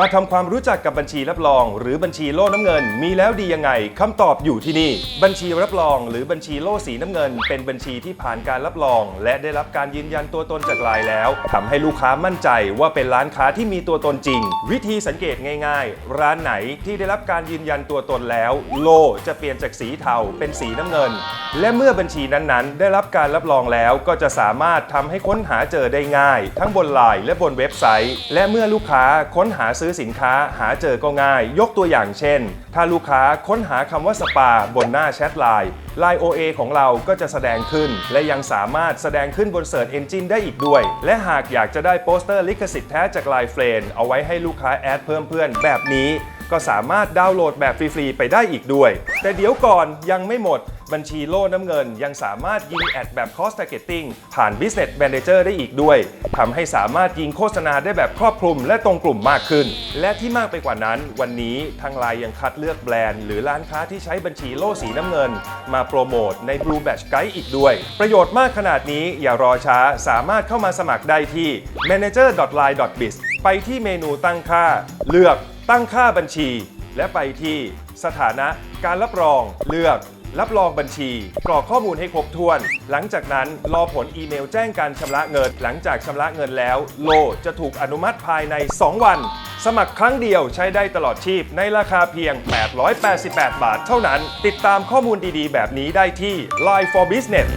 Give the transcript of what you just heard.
มาทำความรู้จักกับบัญชีรับรอง หรือบัญชีโล่น้ำเงิน มีแล้วดียังไงคำตอบอยู่ที่นี่ บัญชีรับรอง หรือบัญชีโล่สีน้ำเงิน เป็นบัญชีที่ผ่านการรับรอง และได้รับการยืนยันตัวตนจากลายแล้วทำให้ลูกค้ามั่นใจว่าเป็นร้านค้าที่มีตัวตนจริง วิธีสังเกตง่าย ๆ ร้านไหนที่ได้รับการยืนยันตัวตนแล้ว โล่จะเปลี่ยนจากสีเทาเป็นสีน้ำเงิน และเมื่อบัญชีนั้นๆ ได้รับการรับรองแล้วก็จะสามารถทำให้ค้นหาเจอได้ง่าย ทั้งบนไลน์และบนเว็บไซต์ และเมื่อลูกค้าค้นหาซื้อสินค้าหาเจอก็ง่าย ยกตัวอย่างเช่น ถ้าลูกค้าค้นหาคำว่าสปาบนหน้าแชทไลน์ไลน์ OA ของเราก็จะแสดงขึ้น และยังสามารถแสดงขึ้นบน Search Engine ได้อีกด้วย และหากอยากจะได้โปสเตอร์ลิขสิทธิ์แท้จากไลน์เฟรนเอาไว้ให้ลูกค้าแอดเพิ่มเพื่อนแบบนี้ ก็สามารถดาวน์โหลดแบบฟรีๆไปได้อีกด้วย แต่เดี๋ยวก่อนยังไม่หมดบัญชีโล่น้ำเงิน ยังสามารถยิงแอดแบบ cost targeting ผ่าน Business Manager ได้อีกด้วยทำให้สามารถยิงโฆษณาได้แบบครอบคลุมและตรงกลุ่มมากขึ้น และที่มากไปกว่านั้น วันนี้ทางไลน์ยังคัดเลือกแบรนด์ หรือร้านค้าที่ใช้บัญชีโล่สีน้ำเงิน มาโปรโมทใน Blue Batch Guide อีกด้วย ประโยชน์มากขนาดนี้อย่ารอช้าสามารถเข้ามาสมัครได้ที่ manager.line.biz ไปที่เมนูตั้งค่า เลือก ตั้งค่าบัญชี และไปที่สถานะการรับรอง เลือกรับรองบัญชี กรอกข้อมูลให้ครบถ้วน หลังจากนั้นรอผลอีเมลแจ้งการชำระเงิน หลังจากชำระเงินแล้ว โลจะถูกอนุมัติภายใน 2 วัน สมัครครั้งเดียวใช้ได้ตลอดชีพในราคาเพียง 888 บาทเท่านั้น ติดตามข้อมูลดีๆ แบบนี้ได้ที่ Line for Business